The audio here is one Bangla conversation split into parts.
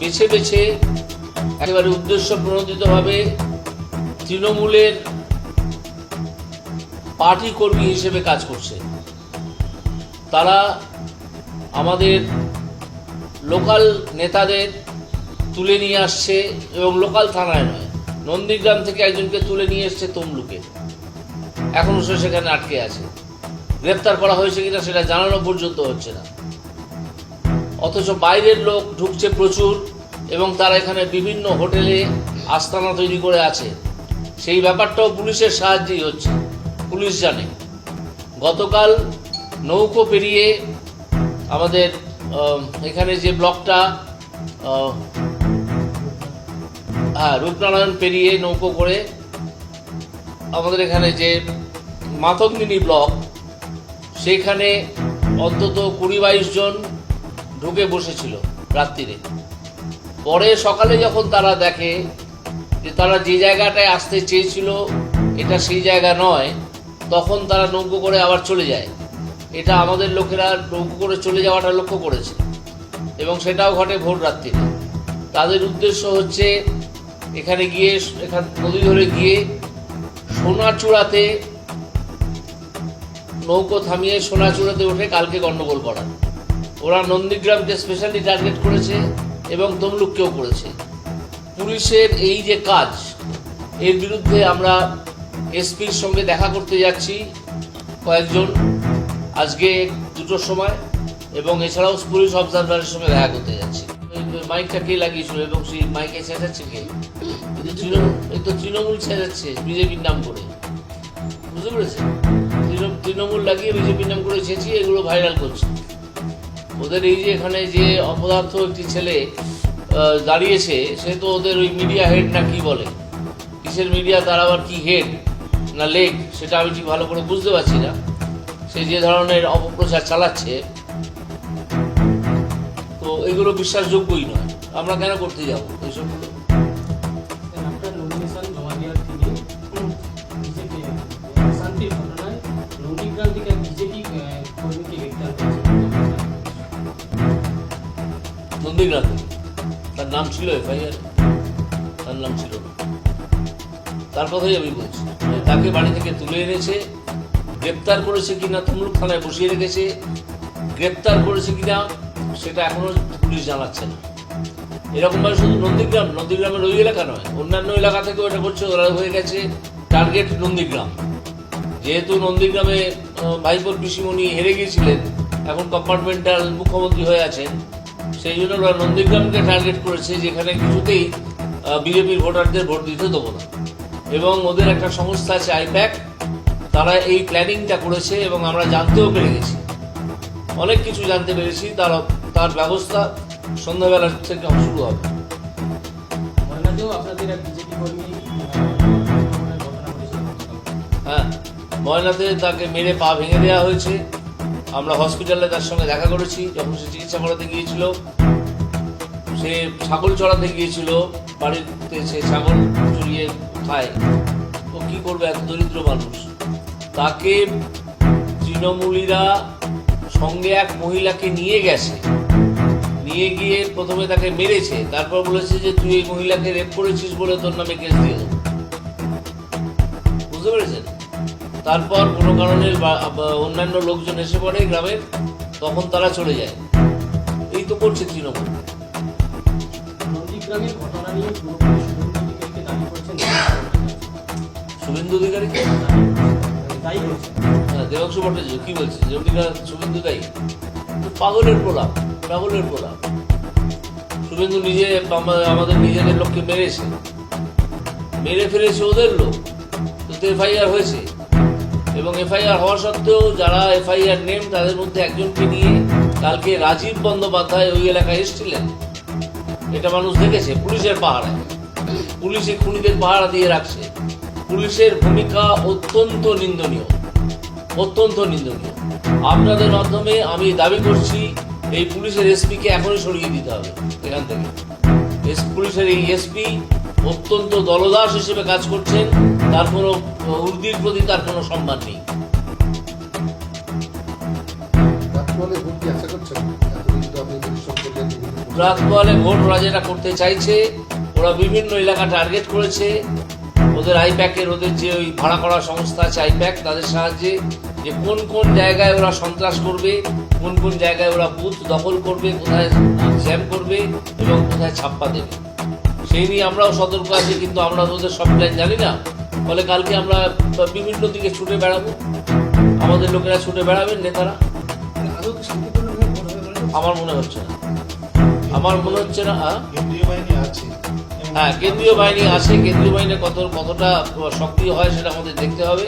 বেছে বেছে একেবারে উদ্দেশ্য প্রণোদিতভাবে তৃণমূলের পার্টি কর্মী হিসেবে কাজ করছে। তারা আমাদের লোকাল নেতাদের তুলে নিয়ে আসছে এবং লোকাল থানায় নয়, নন্দীগ্রাম থেকে একজনকে তুলে নিয়ে এসছে তমলুকে। এখনও সে সেখানে আটকে আছে। গ্রেপ্তার করা হয়েছে কিনা সেটা জানানো পর্যন্ত হচ্ছে না। অথচ বাইরের লোক ঢুকছে প্রচুর এবং তারা এখানে বিভিন্ন হোটেলে আস্তানা তৈরি করে আছে। সেই ব্যাপারটাও পুলিশের সাহায্যেই হচ্ছে। পুলিশ জানে। গতকাল নৌকো পেরিয়ে আমাদের এখানে যে ব্লকটা হ্যাঁ রূপনারায়ণ পেরিয়ে নৌকো করে আমাদের এখানে যে মাতঙ্গিনী ব্লক, সেখানে অন্তত কুড়ি বাইশ জন ঢুকে বসেছিল রাত্রিরে। পরে সকালে যখন তারা দেখে যে তারা যে জায়গাটায় আসতে চেয়েছিল, এটা সেই জায়গা নয়, তখন তারা নৌকো করে আবার চলে যায়। এটা আমাদের লোকেরা নৌকো করে চলে যাওয়াটা লক্ষ্য করেছে এবং সেটাও ঘটে ভোর রাত্রিরে তাদের উদ্দেশ্য হচ্ছে এখানে গিয়ে, এখান নদী ধরে গিয়ে সোনাচূড়াতে নৌকো থামিয়ে সোনাচূড়াতে উঠে কালকে গন্ডগোল করা। ওরা নন্দীগ্রামকে স্পেশালি টার্গেট করেছে এবং তমলুককেও করেছে। পুলিশের এই যে কাজ, এর বিরুদ্ধে আমরা এসপির সঙ্গে দেখা করতে যাচ্ছি কয়েকজন। আজকে দুটোর সময় এবং এছাড়াও পুলিশ অবজারভারের সঙ্গে দেখা করতে যাচ্ছি। মাইকটা কে লাগিয়েছিল এবং সেই মাইকে ছেঁচাচ্ছে কে? তৃণমূল, এই তো তৃণমূল ছেঁচাচ্ছে বিজেপির নাম করে। বুঝতে পেরেছেন? তৃণ- তৃণমূল লাগিয়ে বিজেপির নাম করে ছেঁচিয়ে এগুলো ভাইরাল করছে। ওদের এই যে এখানে যে অপদার্থ একটি ছেলে দাঁড়িয়েছে, সে তো ওদের ওই মিডিয়া হেড না কি বলে? কিসের মিডিয়া তার আবার কি হেড না লেগ সেটা আমি ঠিক ভালো করে বুঝতে পারছি না। সে যে ধরনের অপপ্রচার চালাচ্ছে, তো এগুলো বিশ্বাসযোগ্যই নয়। আমরা কেন করতে যাব? থেকে। তার নাম ছিল এফআইআর। তার নাম ছিল তার কথাই আমি বলছি। তাকে বাড়ি থেকে তুলে এনেছে, গ্রেপ্তার করেছে কিনা তমলুক থানায় বসিয়ে রেখেছে, গ্রেপ্তার করেছে কিনা সেটা এখনও পুলিশ জানাচ্ছে না। এরকমভাবে শুধু নন্দীগ্রাম, নন্দীগ্রামের ওই এলাকা নয়, অন্যান্য এলাকা থেকেও এটা করছে, ওরা হয়ে গেছে টার্গেট নন্দীগ্রাম। যেহেতু নন্দীগ্রামে ভাইপোর পিসিমণি হেরে গিয়েছিলেন, এখন কম্পার্টমেন্টাল মুখ্যমন্ত্রী হয়ে আছেন সেই জন্য ওরা নন্দীগ্রামকে টার্গেট করেছে যেখানে কিছুতেই বিজেপির ভোটারদের ভোট দিতে দেবো না। এবং ওদের একটা সংস্থা আছে আইপ্যাক তারা এই প্ল্যানিংটা করেছে এবং আমরা জানতেও পেরে গেছি। অনেক কিছু জানতে পেরেছি তার তার ব্যবস্থা সন্ধ্যাবেলা থেকে শুরু হবে। হ্যাঁ ময়নাতে তাকে মেরে পা ভেঙে দেওয়া হয়েছে। আমরা হসপিটালে তার সঙ্গে দেখা করেছি, যখন সে চিকিৎসা করাতে গিয়েছিল। সে ছাগল চড়াতে গিয়েছিল, বাড়িতে সে ছাগল চড়িয়ে খায়। ও কি করবে, এত দরিদ্র মানুষ? তাকে তৃণমূলীরা সঙ্গে এক মহিলাকে নিয়ে গেছে। নিয়ে গিয়ে প্রথমে তাকে মেরেছে, তারপর বলেছে যে, তুই এই মহিলাকে রেপ করেছিস বলে তোর নামে কেস দিয়ে দেবো বুঝতে পেরেছেন? তারপর কোনো কারণে অন্যান্য লোকজন এসে পড়ে গ্রামের তখন তারা চলে যায়। এই তো করছে তৃণমূল। শুভেন্দু শুভেন্দু অধিকারীকে হ্যাঁ দেবাংশু ভট্টাচার্য কি বলছে? যে অধিকার শুভেন্দু দায়ী পাগলের প্রলাপ পাগলের প্রলাপ। শুভেন্দু নিজে আমাদের নিজেদের লোককে মেরেছে। মেরে ফেলেছে ওদের লোক। তো এফআইআর হয়েছে। এবং এফআইআর হওয়া সত্ত্বেও যারা এফআইআর নেম তাদের মধ্যে একজনকে নিয়ে কালকে রাজীব বন্দ্যোপাধ্যায় ওই এলাকায় এসেছিলেন। এটা মানুষ দেখেছে, পুলিশের পাহারায় পুলিশে খুনিদের পাহারা দিয়ে রাখছে। পুলিশের ভূমিকা অত্যন্ত নিন্দনীয় অত্যন্ত নিন্দনীয়। আপনাদের মাধ্যমে আমি দাবি করছি, এই পুলিশের এসপিকে এখনই সরিয়ে দিতে হবে এখান থেকে। পুলিশের এই এসপি অত্যন্ত দলদাস হিসেবে কাজ করছেন তার কোনো উর্দির প্রতি তার কোনো সম্মান নেই। রাতমহলে ভোট ওরা যেটা করতে চাইছে ওরা বিভিন্ন এলাকা টার্গেট করেছে। ওদের আইপ্যাকের ওদের যে ওই ভাড়া করা সংস্থা আছে আইপ্যাক তাদের সাহায্যে যে কোন কোন জায়গায় ওরা সন্ত্রাস করবে কোন কোন জায়গায় ওরা বুথ দখল করবে কোথায় জ্যাম করবে এবং কোথায় ছাপ্পা দেবে। সেই নিয়ে আমরাও সতর্ক আছি কিন্তু আমরা তোদের সব প্ল্যান জানি না। ফলে কালকে আমরা বিভিন্ন দিকে ছুটে বেড়াবো। আমাদের লোকেরা ছুটে বেড়াবেন নেতারা। আমার মনে হচ্ছে না। আমার মনে হচ্ছে না আহ? কেন্দ্রীয় বাহিনী আছে। হ্যাঁ কেন্দ্রীয় বাহিনী আছে। কেন্দ্রীয় বাহিনী কত কতটা সক্রিয় হয় সেটা আমাদের দেখতে হবে।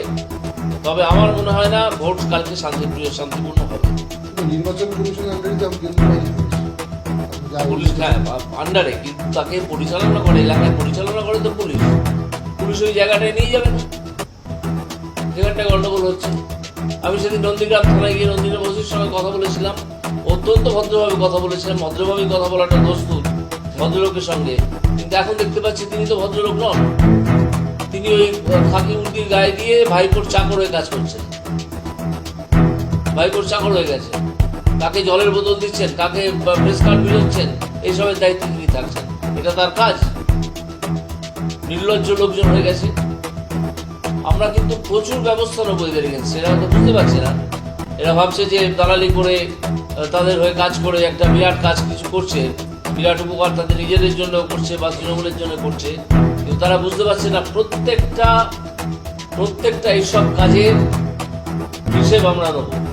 তবে আমার মনে হয় না ভোট কালকে শান্তিপ্রিয় শান্তিপূর্ণ হবে। নির্বাচন কমিশন পুলিশ হ্যাঁ আন্ডারে কিন্তু তাকে পরিচালনা করে, এলাকায় পরিচালনা করে তো পুলিশ। পুলিশ ওই জায়গাটায় নিয়ে যাবে। না সেখানটায় গন্ডগোল হচ্ছে। আমি সেদিন নন্দীগ্রাম থানায় গিয়ে নন্দিনী বসির সঙ্গে কথা বলেছিলাম। অত্যন্ত ভদ্রভাবে কথা বলেছিলাম। ভদ্রভাবেই কথা বলাটা দোস্তুর ভদ্রলোকের সঙ্গে। কিন্তু এখন দেখতে পাচ্ছি তিনি তো ভদ্রলোক নন। তিনি ওই খাকি উর্দির গায়ে দিয়ে ভাইপোর চাকর হয়ে কাজ করছেন। ভাইপোর চাকর হয়ে গেছে। কাকে জলের বোতল দিচ্ছেন, কাকে প্রেস কার্ড বিলোচ্ছেন এইসবের দায়িত্ব তিনি থাকছেন। এটা তার কাজ। নির্লজ্জ লোকজন হয়ে গেছে। আমরা কিন্তু প্রচুর ব্যবস্থা নেব এদের এগেন্সে এরা হয়তো বুঝতে পারছে না। এরা ভাবছে যে দালালি করে তাদের হয়ে কাজ করে, একটা বিরাট কাজ কিছু করছে। বিরাট উপকার তাদের নিজেদের জন্য করছে বা তৃণমূলের জন্য করছে। কিন্তু তারা বুঝতে পারছে না, প্রত্যেকটা প্রত্যেকটা এইসব কাজের হিসেব আমরা নেব।